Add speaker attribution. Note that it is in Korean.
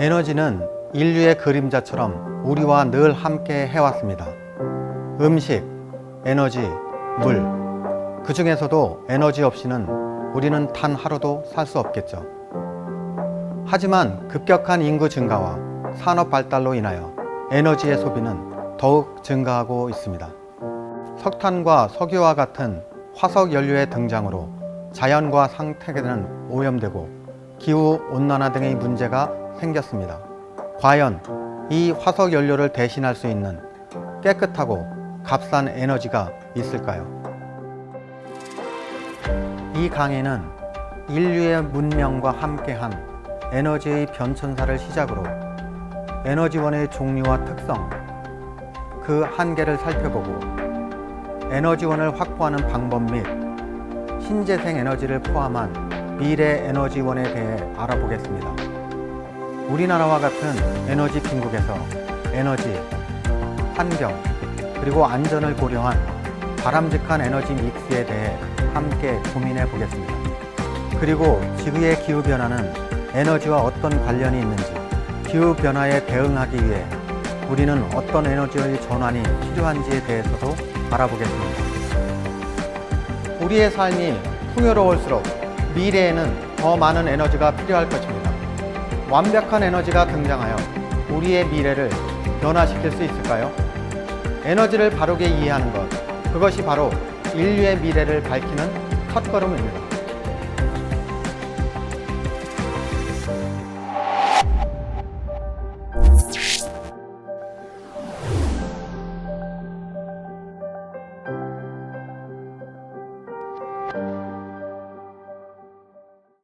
Speaker 1: 에너지는 인류의 그림자처럼 우리와 늘 함께 해왔습니다. 음식, 에너지, 물. 그 중에서도 에너지 없이는 우리는 단 하루도 살 수 없겠죠. 하지만 급격한 인구 증가와 산업 발달로 인하여 에너지의 소비는 더욱 증가하고 있습니다. 석탄과 석유와 같은 화석 연료의 등장으로 자연과 생태계는 오염되고 기후 온난화 등의 문제가 생겼습니다. 과연 이 화석 연료를 대신할 수 있는 깨끗하고 값싼 에너지가 있을까요? 이 강의는 인류의 문명과 함께한 에너지의 변천사를 시작으로 에너지원의 종류와 특성, 그 한계를 살펴보고 에너지원을 확보하는 방법 및 신재생 에너지를 포함한 미래 에너지원에 대해 알아보겠습니다. 우리나라와 같은 에너지 빈국에서 에너지, 환경, 그리고 안전을 고려한 바람직한 에너지 믹스에 대해 함께 고민해 보겠습니다. 그리고 지구의 기후 변화는 에너지와 어떤 관련이 있는지, 기후 변화에 대응하기 위해 우리는 어떤 에너지의 전환이 필요한지에 대해서도 알아보겠습니다. 우리의 삶이 풍요로울수록 미래에는 더 많은 에너지가 필요할 것입니다. 완벽한 에너지가 등장하여 우리의 미래를 변화시킬 수 있을까요? 에너지를 바르게 이해하는 것, 그것이 바로 인류의 미래를 밝히는 첫걸음입니다. Bye.